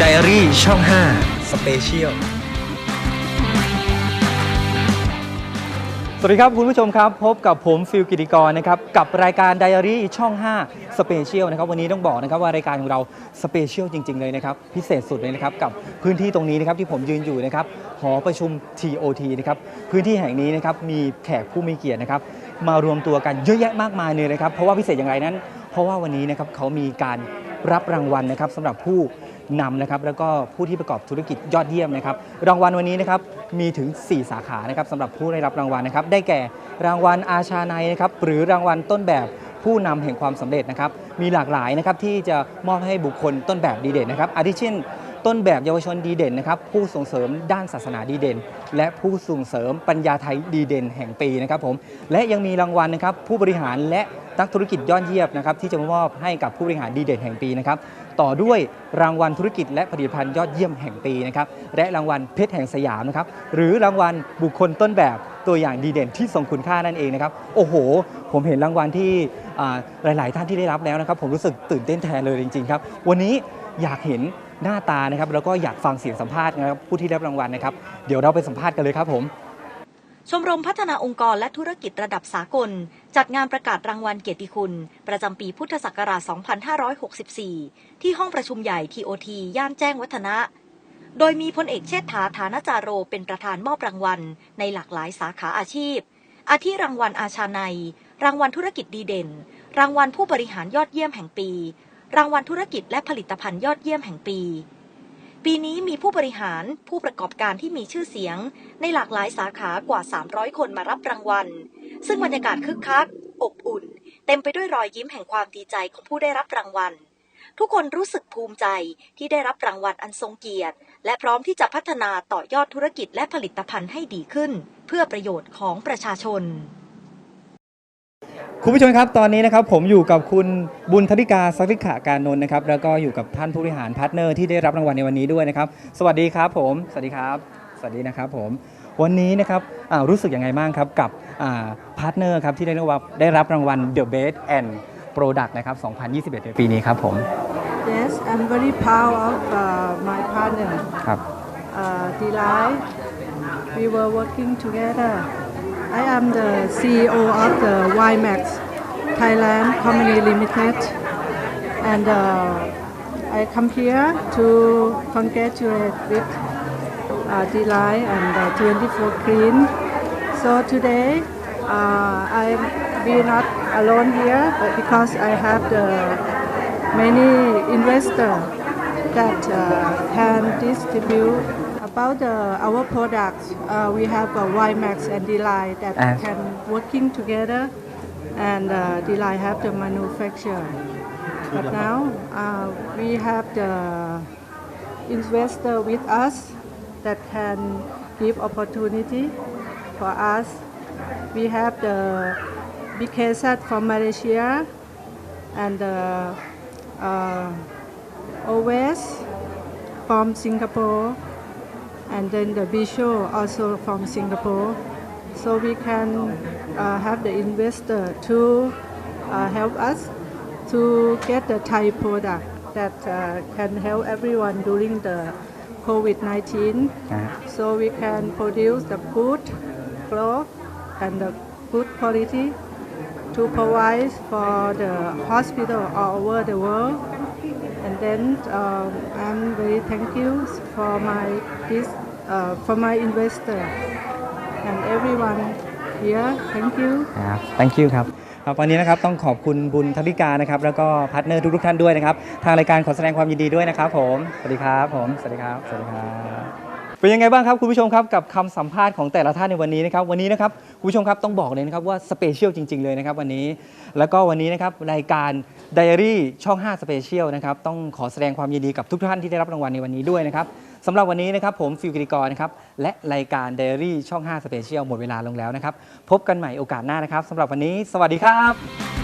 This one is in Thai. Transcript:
ไดอารี่ช่อง 5 สเปเชียล สวัสดีครับคุณผู้ชมครับ พบกับผมฟิลกิติกรนะครับ กับรายการไดอารี่ช่อง 5 สเปเชียลนะครับ วันนี้ต้องบอกนะครับว่ารายการของเราสเปเชียลจริง ๆ เลยนะครับ พิเศษสุดเลยนะครับ กับพื้นที่ตรงนี้นะครับที่ผมยืนอยู่นะครับหอประชุม TOT นะครับพื้นที่แห่งนี้นะครับมีแขกผู้มีเกียรตินะครับมารวมตัวกันเยอะแยะมากมายเลยนะครับ เพราะว่าพิเศษอย่างไรนั้น เพราะว่าวันนี้นะครับเขามีการรับรางวัลนะครับสำหรับผู้ นำนะครับแล้วก็ผู้ที่ประกอบธุรกิจยอดเยี่ยมนะครับรางวัลวันนี้นะครับมีถึง 4 สาขานะครับสำหรับผู้ได้รับรางวัลนะครับได้แก่รางวัลอาชาในนะครับหรือรางวัลต้นแบบผู้นำแห่งความสำเร็จนะครับมีหลากหลายนะครับที่จะมอบให้บุคคลต้นแบบดีเด่นนะครับอาทิเช่น ต้นแบบเยาวชนดีเด่นนะครับผู้ส่งเสริมด้านศาสนาดีเด่น และผู้ส่งเสริมปัญญาไทยดีเด่นแห่งปีนะครับผมและยังมีรางวัลนะครับผู้บริหารและ นักธุรกิจยอดเยี่ยมนะครับที่จะมอบให้กับผู้บริหารดีเด่นแห่งปีนะครับต่อด้วยรางวัลธุรกิจและผลิตภัณฑ์ยอดเยี่ยมแห่งปีนะครับและรางวัลเพชรแห่งสยามนะครับหรือรางวัลบุคคลต้นแบบตัวอย่างดีเด่นที่ทรงคุณค่านั่นเองนะครับโอ้โห ผมเห็นรางวัลที่อ่าหลาย ๆ ท่านที่ได้รับแล้วนะครับผมรู้สึกตื่นเต้นแทนเลยจริง ๆ ครับ วันนี้อยากเห็นหน้าตานะครับแล้วก็อยากฟังเสียงสัมภาษณ์นะครับผู้ที่ได้รับรางวัลนะครับเดี๋ยวเราไปสัมภาษณ์กันเลยครับผมชมรมพัฒนาองค์กรและธุรกิจระดับสากล จัดงานประกาศรางวัลเกียรติคุณ ประจำปีพุทธศักราช 2564 ที่ห้องประชุมใหญ่ TOT ย่านแจ้งวัฒนะ โดยมีพลเอกเชษฐาฐานจาโรเป็นประธานมอบรางวัล ในหลากหลายสาขาอาชีพ อาทิรางวัลอาชาใน รางวัลธุรกิจดีเด่น รางวัลผู้บริหารยอดเยี่ยมแห่งปี รางวัลธุรกิจและผลิตภัณฑ์ยอดเยี่ยมแห่งปีปีนี้มีผู้บริหารผู้ประกอบการที่มีชื่อเสียง ในหลากหลายสาขากว่า 300 คนมารับรางวัล ซึ่งบรรยากาศคึกคัก อบอุ่น เต็มไปด้วยรอยยิ้มแห่งความดีใจของผู้ได้รับรางวัล ทุกคนรู้สึกภูมิใจที่ได้รับรางวัลอันทรงเกียรติ และพร้อมที่จะพัฒนาต่อยอดธุรกิจและผลิตภัณฑ์ให้ดีขึ้น เพื่อประโยชน์ของประชาชนคุณผู้ชมครับตอนนี้นะครับผมอยู่กับคุณบุญธริกาสักิขะการนนท์นะครับแล้วก็อยู่กับท่านผู้บริหารพาร์ทเนอร์ที่ได้รับรางวัลในวันนี้ด้วยนะครับ สวัสดีครับผม สวัสดีครับ สวัสดีนะครับผม วันนี้นะครับอ่ารู้สึกยังไงบ้างครับกับพาร์ทเนอร์ครับที่ได้รับว่าได้รับรางวัล The Best and Product นะครับ 2021 ในปีนี้ครับผม Yes, I'm very proud of uh, my partner, ครับ uh, Delay. We were working together. I am the CEO of the YMAX Thailand Company Limited, and uh, I come here to congratulate with uh, Delay and uh, 24 Green. So today, uh, I am be not alone here, but because I have the many investors that uh, can distribute about the, our products. Uh, we have uh, YMAX and D-Line that Ah. can working together, and uh, D-Line have the manufacture. But now uh, we have the investor with us that can give opportunity for us. We have the BKZ from Malaysia and the uh, OS from Singapore and then the Bisho also from Singapore. So we can uh, have the investor to uh, help us to get the Thai product that uh, can help everyone during the COVID-19. นะฮะ So we can produce the good cloth and the good quality to provide for the hospital all over the world. And then um, I'm very thank you for my this uh, for my investor and everyone here. Thank you. ครับ thank you ครับ ครับวันนี้นะครับต้องขอบคุณบุญธริกานะครับแล้วก็พาร์ทเนอร์ทุกๆท่านด้วยนะครับ ทางรายการขอแสดงความยินดีด้วยนะครับผมสวัสดีครับผมสวัสดีครับสวัสดีครับเป็นยังไงบ้างครับคุณผู้ชมครับกับคำสัมภาษณ์ของแต่ละท่านในวันนี้นะครับวันนี้นะครับคุณผู้ชมครับต้องบอกเลยนะครับว่าสเปเชียลจริง ๆ เลยนะครับวันนี้ แล้วก็วันนี้นะครับรายการ Diary ช่อง5สเปเชียลนะครับต้องขอแสดงความยินดีกับทุกท่านที่ได้รับรางวัลในวันนี้ด้วยนะครับ สำหรับวันนี้นะครับผมฟิลกิติกรนะครับและรายการ Diary ช่อง5สเปเชียลหมดเวลาลงแล้วนะครับ พบกันใหม่โอกาสหน้านะครับสำหรับวันนี้ สวัสดีครับ